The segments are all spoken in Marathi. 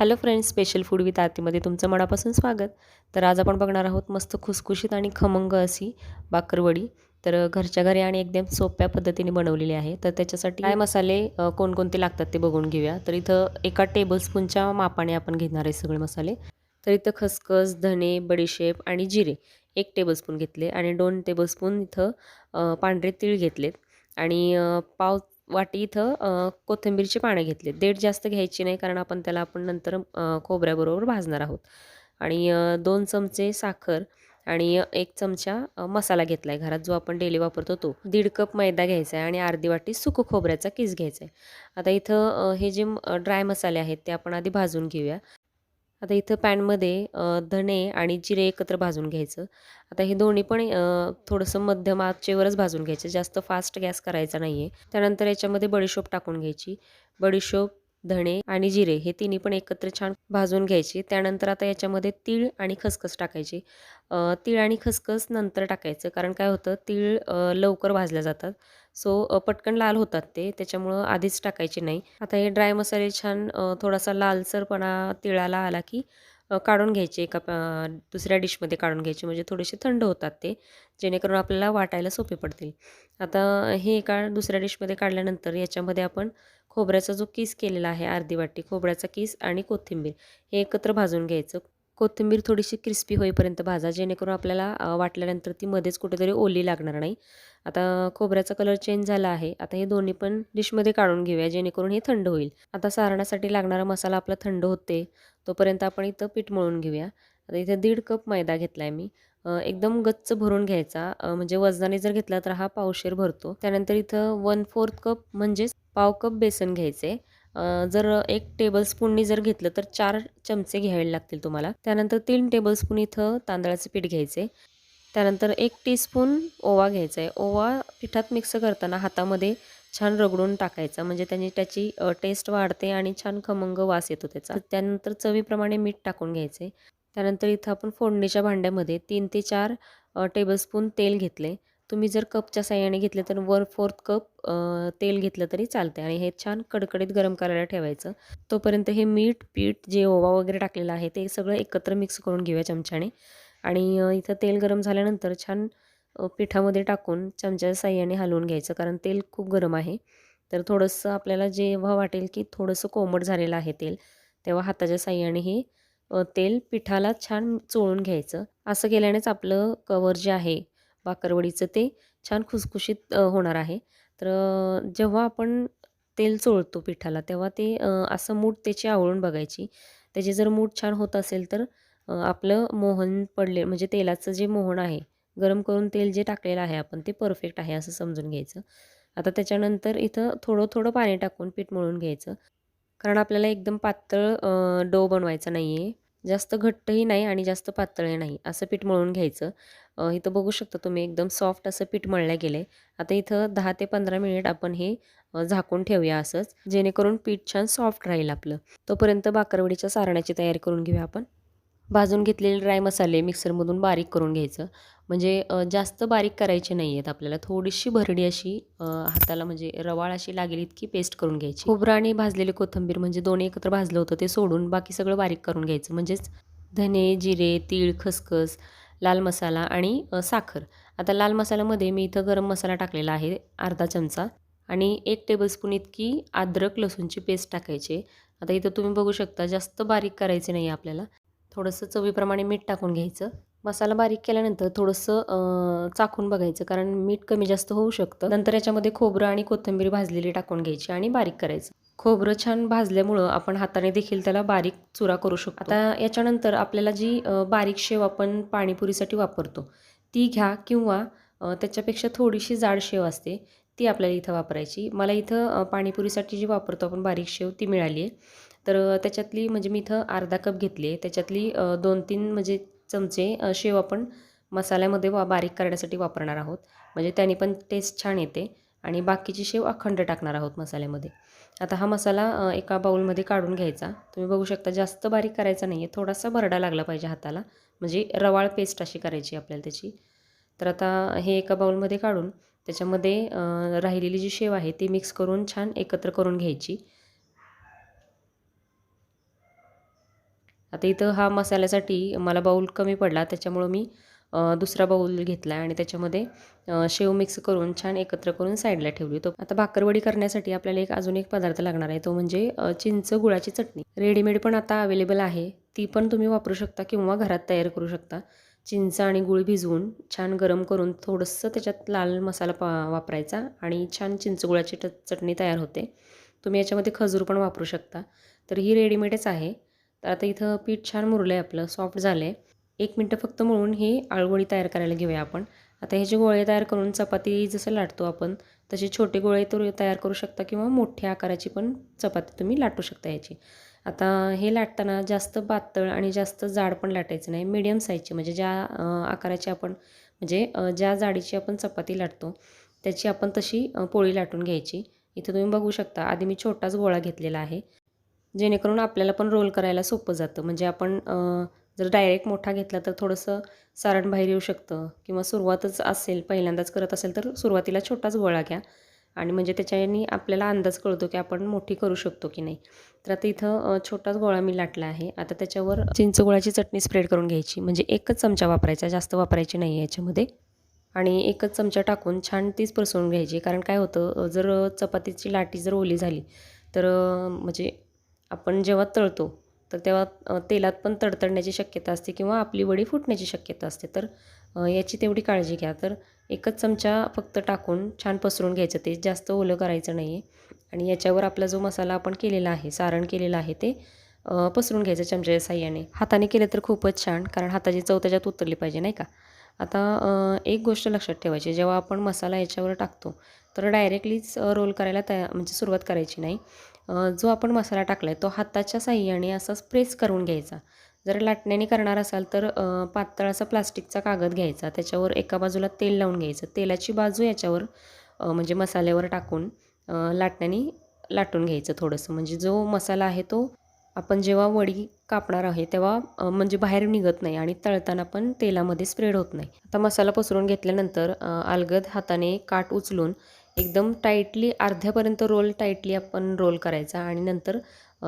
Hello friends special food with आरतीमध्ये तुमचं मनापासून स्वागत. तर आज आपण बघणार आहोत मस्त खुसखुशीत आणि खमंग अशी बाकरवडी. तर घरच्या घरी आणि एकदम सोप्या पद्धतीने बनवलेली आहे. तर त्याच्यासाठी काय मसाले कोणकोणते लागतात ते बघून घेऊया. तर इथं एका टेबलस्पूनच्या मापाने आपण घेणार आहे सगळे मसाले. तर इथं खसखस धने बडीशेप आणि जिरे एक टेबलस्पून घेतले आणि दोन टेबलस्पून इथं पांढरे तीळ घेतलेत. आणि पाव वाटी इथं अ, कोथिंबीरचे पाने घेतले देठ जास्त घ्यायची नाही कारण आपण त्याला आपण नंतर खोबऱ्याबरोबर भाजणार आहोत. आणि दोन चमचे साखर आणि एक चमचा मसाला घेतला आहे घरात जो आपण डेली वापरतो तो. दीड कप मैदा घ्यायचा आहे आणि अर्धी वाटी सुकं खोबऱ्याचा किस घ्यायचा आहे आता इथं हे जे ड्राय मसाले आहेत ते आपण आधी भाजून घेऊया. आता इथं पॅनमध्ये धणे आणि जिरे एकत्र भाजून घ्यायचं. आता हे दोन्ही पण थोडंसं मध्यम आचेवरच भाजून घ्यायचं. जास्त फास्ट गॅस करायचा नाही आहे त्यानंतर याच्यामध्ये बडीशोप टाकून घ्यायची. बडीशोप धणे आणि जिरे हे तिन्ही पण एकत्र छान भाजून घ्यायची. त्यानंतर आता याच्यामध्ये तीळ आणि खसखस टाकायची. तीळ आणि खसखस नंतर टाकायचं. कारण काय होतं? तीळ लवकर भाजल्या जातात. सो पटकन लाल होतात ते त्याच्यामुळं आधीच टाकायचे नाही. आता हे ड्राय मसाले छान थोडासा लालसरपणा तिळाला आला की काढून घ्यायचे एका दुसऱ्या डिशमध्ये काढून घ्यायचे म्हणजे थोडेसे थंड होतात ते जेणेकरून आपल्याला वाटायला सोपे पडतील. आता हे एका दुसऱ्या डिशमध्ये काढल्यानंतर याच्यामध्ये आपण खोबऱ्याचा जो किस केलेला आहे अर्धी वाटी खोबऱ्याचा किस आणि कोथिंबीर हे एकत्र भाजून घ्यायचं. कोथिंबीर थोडीशी क्रिस्पी होईपर्यंत भाजा जेणेकरून आपल्याला वाटल्यानंतर ती मध्येच कुठेतरी ओली लागणार नाही. आता खोबऱ्याचा कलर चेंज झाला आहे. आता हे दोन्ही पण डिशमध्ये काढून घेऊया जेणेकरून हे थंड होईल. आता सारणासाठी लागणारा मसाला आपला थंड होते तोपर्यंत आपण इथं पीठ मळून घेऊया. आता इथं दीड कप मैदा घेतला आहे मी एकदम गच्च भरून घ्यायचा. म्हणजे वजनाने जर घेतला तर हा पावशेर भरतो. त्यानंतर इथं वन फोर्थ कप म्हणजेच पाव कप बेसन घ्यायचे. जर एक टेबलस्पूननी जर घेतलं तर चार चमचे घ्यावे लागतील तुम्हाला. त्यानंतर तीन टेबलस्पून इथं तांदळाचं पीठ घ्यायचे त्यानंतर एक टीस्पून ओवा घ्यायचा आहे ओवा पिठात मिक्स करताना हातामध्ये छान रगडून टाकायचा. म्हणजे त्यांनी त्याची टेस्ट वाढते आणि छान खमंग वास येतो त्याचा. त्यानंतर चवीप्रमाणे मीठ टाकून घ्यायचे त्यानंतर इथं आपण फोडणीच्या भांड्यामध्ये तीन ते चार टेबलस्पून तेल घेतले तुम्ही जर कपच्या साह्याने घेतलं तर वन फोर्थ कप तेल घेतलं तरी चालते आणि हे छान कडकडीत गरम करायला ठेवायचं. तोपर्यंत हे मीठ पीठ जे ओवा वगैरे टाकलेलं आहे ते सगळं एकत्र मिक्स करून घेऊया चमच्याने. आणि इथं तेल गरम झाल्यानंतर छान पिठामध्ये टाकून चमच्याच्या साह्याने हलवून घ्यायचं कारण तेल खूप गरम आहे. तर थोडंसं आपल्याला जेव्हा वाटेल की थोडंसं कोमट झालेलं आहे तेल तेव्हा हाताच्या साह्याने हे तेल पिठाला छान चोळून घ्यायचं. असं केल्यानेच आपलं कवर जे आहे बाकरवडीचं ते छान खुसखुशीत होणार आहे. तर जेव्हा आपण तेल चोळतो पिठाला तेव्हा ते असं मूठ त्याची आवळून बघायची. त्याची जर मूठ छान होत असेल तर आपलं मोहन पडले म्हणजे तेलाचं जे मोहन आहे गरम करून तेल जे टाकलेलं आहे आपण ते परफेक्ट आहे असं समजून घ्यायचं. आता त्याच्यानंतर इथं थोडं थोडं पाणी टाकून पीठ मळून घ्यायचं. कारण आपल्याला एकदम पातळ डो बनवायचा नाही आहे जास्त घट्टही नाही आणि जास्त पातळही नाही असं पीठ मळून घ्यायचं. इथं बघू शकता तुम्ही एकदम सॉफ्ट असं पीठ मळलं गेलं आहे आता इथं दहा ते पंधरा मिनिट आपण हे झाकून ठेवूया असंच जेणेकरून पीठ छान सॉफ्ट राहील आपलं. तोपर्यंत बाकरवडीच्या सारण्याची तयारी करून घेऊया आपण. भाजून घेतलेले ड्राय मसाले मिक्सरमधून बारीक करून घ्यायचं. म्हणजे जास्त बारीक करायचे नाही आहेत आपल्याला. थोडीशी भरडी अशी हाताला म्हणजे रवाळ अशी लागेल इतकी पेस्ट करून घ्यायची. खोबरा आणि भाजलेली कोथिंबीर म्हणजे दोन्ही एकत्र भाजलं होतं ते सोडून बाकी सगळं बारीक करून घ्यायचं. म्हणजेच धने जिरे तीळ खसखस लाल मसाला आणि साखर. आता लाल मसाल्यामध्ये मी इथं गरम मसाला टाकलेला आहे अर्धा चमचा. आणि एक टेबलस्पून इतकी अद्रक लसूणची पेस्ट टाकायची. आता इथं तुम्ही बघू शकता जास्त बारीक करायचे नाही आपल्याला. थोडंसं चवीप्रमाणे मीठ टाकून घ्यायचं. मसाला बारीक केल्यानंतर थोडंसं चाखून बघायचं कारण मीठ कमी जास्त होऊ शकतं. नंतर याच्यामध्ये खोबरं आणि कोथिंबीर भाजलेली टाकून घ्यायची आणि बारीक करायचं. खोबरं छान भाजल्यामुळं आपण हाताने देखील त्याला बारीक चुरा करू शकतो. आता याच्यानंतर आपल्याला जी बारीक शेव आपण पाणीपुरीसाठी वापरतो ती घ्या किंवा त्याच्यापेक्षा थोडीशी जाड शेव असते ती आपल्याला इथं वापरायची. मला इथं पाणीपुरीसाठी जी वापरतो आपण बारीक शेव ती मिळाली आहे. तर त्याच्यातली म्हणजे मी इथं अर्धा कप घेतली आहे. त्याच्यातली दोन तीन म्हणजे चमचे शेव आपण मसाल्यामध्ये वा बारीक करण्यासाठी वापरणार आहोत. म्हणजे त्याने पण टेस्ट छान येते आणि बाकीची शेव अखंड टाकणार आहोत मसाल्यामध्ये. आता हा मसाला एका बाऊलमध्ये काढून घ्यायचा. तुम्ही बघू शकता जास्त बारीक करायचा नाही आहे थोडासा भरडा लागला पाहिजे हाताला. म्हणजे रवाळ पेस्ट अशी करायची आपल्याला त्याची. तर आता हे एका बाऊलमध्ये काढून त्याच्यामध्ये राहिलेली जी शेव आहे ती मिक्स करून छान एकत्र करून घ्यायची. आता इथं हा मसाल्यासाठी मला बाऊल कमी पडला त्याच्यामुळं मी दुसरा बाऊल घेतला आणि त्याच्यामध्ये शेव मिक्स करून छान एकत्र करून साईडला ठेवली. तो आता भाकरवडी करण्यासाठी आपल्याला एक अजून एक पदार्थ लागणार आहे तो म्हणजे चिंच गुळाची चटणी. रेडीमेड पण आता अवेलेबल आहे ती पण तुम्ही वापरू शकता किंवा घरात तयार करू शकता. चिंच आणि गुळ भिजवून छान गरम करून थोडंसं त्याच्यात लाल मसाला पा वापरायचा आणि छान चिंचगुळाची ट चटणी तयार होते. तुम्ही याच्यामध्ये खजूर पण वापरू शकता. तर ही रेडीमेडच आहे. तर आता इथं पीठ छान मुरलं आहे आपलं सॉफ्ट झालं आहे एक मिनटं फक्त मळून ही आळूवडी तयार करायला घेऊया आपण. आता ह्याचे गोळे तयार करून चपाती जसं लाटतो आपण तसे छोटे गोळे तर तयार करू शकता किंवा मोठ्या आकाराची पण चपाती तुम्ही लाटू शकता याची. आता हे लाटताना जास्त पातळ आणि जास्त जाड पण लाटायचं नाही मीडियम साईजची म्हणजे ज्या आकाराची आपण म्हणजे ज्या जाडीची आपण चपाती लाटतो त्याची आपण तशी पोळी लाटून घ्यायची. इथं तुम्ही बघू शकता आधी मी छोटाच गोळा घेतलेला आहे. जेणेकरून आपल्याला पण रोल करायला सोपं जातं. म्हणजे आपण जर डायरेक्ट मोठा घेतला तर थोडंसं सारण बाहेर येऊ शकतं किंवा सुरुवातच असेल पहिल्यांदाच करत असेल तर सुरुवातीला छोटाच गोळा घ्या. आणि म्हणजे त्याच्याने आपल्याला अंदाज कळतो की आपण मोठी करू शकतो की नाही. तर आता इथं छोटाच गोळा मी लाटला आहे. आता त्याच्यावर चिंचगोळाची चटणी स्प्रेड करून घ्यायची. म्हणजे एकच चमचा वापरायचा जास्त वापरायची नाही आहे याच्यामध्ये. आणि एकच चमचा टाकून छान तीच पसरून घ्यायची. कारण काय होतं जर चपातीची लाटी जर ओली झाली तर म्हणजे आपण जेव्हा तळतो तर तेव्हा तेलात पण तडतडण्याची शक्यता असते किंवा आपली वडी फुटण्याची शक्यता असते. तर याची तेवढी काळजी घ्या. तर एकच चमचा फक्त टाकून छान पसरून घ्यायचं. ते जास्त ओलं करायचं नाही आहे आणि याच्यावर आपला जो मसाला आपण केलेला आहे सारण केलेलं आहे ते पसरून घ्यायचं चमच्याच्या साह्याने. हाताने केलं तर खूपच छान कारण हाताची चव त्याच्यात उतरली पाहिजे नाही का? आता एक गोष्ट लक्षात ठेवायची. जेव्हा आपण मसाला याच्यावर टाकतो तर डायरेक्टलीच रोल करायला तया म्हणजे सुरुवात करायची नाही. जो आपण मसाला टाकला आहे तो हाताच्या साह्याने असाच प्रेस करून घ्यायचा. जर लाटण्याने करणार असाल तर पातळ असा प्लास्टिकचा कागद घ्यायचा. त्याच्यावर एका बाजूला तेल लावून घ्यायचं. तेलाची बाजू याच्यावर म्हणजे मसाल्यावर टाकून लाटण्याने लाटून घ्यायचं थोडंसं. म्हणजे जो मसाला आहे तो आपण जेव्हा वडी कापणार आहे तेव्हा म्हणजे बाहेर निघत नाही आणि तळताना पण तेलामध्ये स्प्रेड होत नाही. आता मसाला पसरून घेतल्यानंतर अलगद हाताने काठ उचलून एकदम टाईटली अर्ध्यापर्यंत रोल टाईटली आपण रोल करायचा आणि नंतर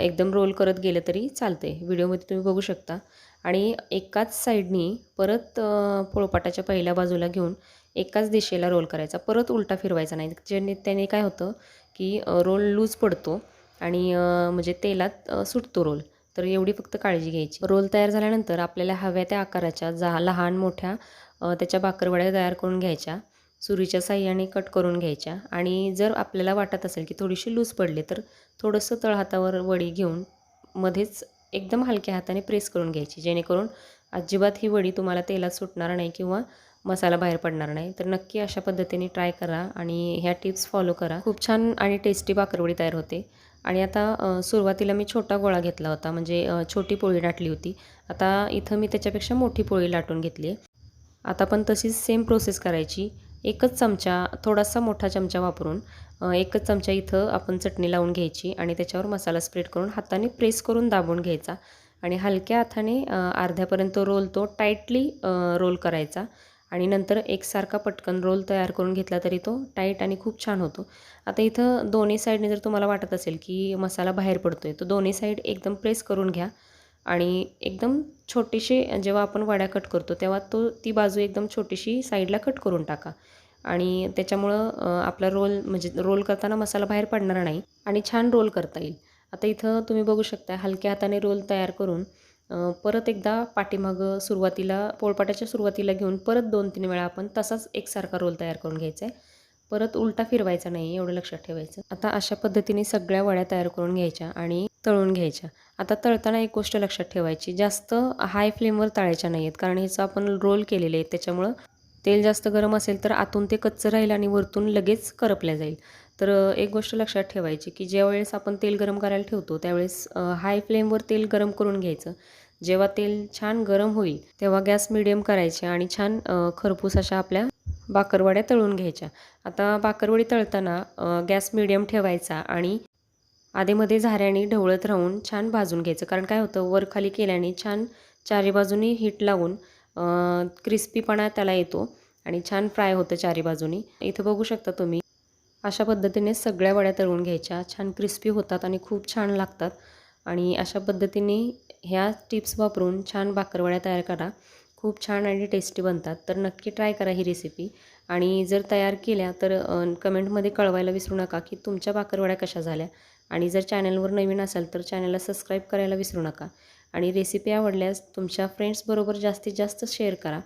एकदम रोल करत गेलं तरी चालते व्हिडिओमध्ये तुम्ही बघू शकता. आणि एकाच साईडनी परत पोळपाटाच्या पहिल्या बाजूला घेऊन एकाच दिशेला रोल करायचा. परत उलटा फिरवायचा नाही. ज्याने त्याने काय होतं की रोल लूज पडतो आणि म्हणजे तेलात सुटतो रोल. तर एवढी फक्त काळजी घ्यायची. रोल तयार झाल्यानंतर आपल्याला हव्या त्या आकाराच्या जा लहान मोठ्या त्याच्या बाकरवड्या तयार करून घ्यायच्या. सुरीच्या साह्याने कट करून घ्यायच्या. आणि जर आपल्याला वाटत असेल की थोडीशी लूज पडली तर थोडंसं तळहातावर वडी घेऊन मध्येच एकदम हलक्या हाताने प्रेस करून घ्यायची. जेणेकरून अजिबात ही वडी तुम्हाला तेलात सुटणार नाही किंवा मसाला बाहेर पडणार नाही. तर नक्की अशा पद्धतीने ट्राय करा आणि ह्या टिप्स फॉलो करा. खूप छान आणि टेस्टी बाकरवडी तयार होते. आणि आता सुरुवातीला मी छोटा गोळा घेतला होता म्हणजे छोटी पोळी लाटली होती. आता इथं मी त्याच्यापेक्षा मोठी पोळी लाटून घेतली आहे आता पण तशीच सेम प्रोसेस करायची. एकच चमचा थोडासा मोठा चमचा वापरून एकच चमचा इथं आपण चटणी लावून घ्यायची आणि त्याच्यावर मसाला स्प्रेड करून हाताने प्रेस करून दाबून घ्यायचा आणि हलक्या हाताने अर्ध्यापर्यंत रोल तो टाईटली रोल करायचा आणि नंतर एकसारखा पटकन रोल तयार करून घेतला तरी तो टाईट आणि खूप छान होतो. आता इथं दोन्ही साईडने जर तुम्हाला वाटत असेल की मसाला बाहेर पडतो आहे तर दोन्ही साईड एकदम प्रेस करून घ्या. आणि एकदम छोटीशी जेव्हा आपण वड्या कट करतो तेव्हा तो ती बाजू एकदम छोटीशी साईडला कट करून टाका. आणि त्याच्यामुळं आपला रोल म्हणजे रोल करताना मसाला बाहेर पडणार नाही आणि छान रोल करता येईल. आता इथं तुम्ही बघू शकता हलक्या हाताने रोल तयार करून परत एकदा पाठीमागं सुरुवातीला पोळपाटाच्या सुरुवातीला घेऊन परत दोन तीन वेळा आपण तसाच एकसारखा रोल तयार करून घ्यायचा आहे. परत उलटा फिरवायचा नाही एवढं लक्षात ठेवायचं. आता अशा पद्धतीने सगळ्या वड्या तयार करून घ्यायच्या आणि तळून घ्यायच्या. आता तळताना एक गोष्ट लक्षात ठेवायची जास्त हाय फ्लेमवर तळायच्या नाही आहेत कारण ह्याचं आपण रोल केलेले आहेत त्याच्यामुळं तेल जास्त गरम असेल तर आतून ते कच्चं राहील आणि वरतून लगेच करपल्या जाईल. तर एक गोष्ट लक्षात ठेवायची की ज्यावेळेस आपण तेल गरम करायला ठेवतो त्यावेळेस हाय फ्लेमवर तेल गरम करून घ्यायचं. जेव्हा तेल छान गरम होईल तेव्हा गॅस मिडियम करायचे आणि छान खरपूस अशा आपल्या बाकरवड्या तळून घ्यायच्या. आता बाकरवडी तळताना गॅस मिडियम ठेवायचा आणि आधेमध्ये झाऱ्याने ढवळत राहून छान भाजून घ्यायचं. कारण काय होतं वर खाली केल्याने छान चारी बाजूनी हीट लागून क्रिस्पीपणा त्याला येतो आणि छान फ्राय होतं चारी बाजूनी. इथं बघू शकता तुम्ही अशा पद्धतीने सगळ्या वड्या तळून घ्यायच्या. छान क्रिस्पी होतात आणि खूप छान लागतात. आणि अशा पद्धतीने ह्या टिप्स वापरून छान बाकरवड्या तयार करा. खूप छान आणि टेस्टी बनतात. तर नक्की ट्राय करा ही रेसिपी आणि जर तयार केल्या तर कमेंटमध्ये कळवायला विसरू नका की तुमच्या बाकरवड्या कशा झाल्या. आणि जर चॅनलवर नवीन असाल तर चॅनलला सबस्क्राईब करायला विसरू नका. आणि रेसिपी आवडल्यास तुमच्या फ्रेंड्सबरोबर जास्तीत जास्त शेअर करा.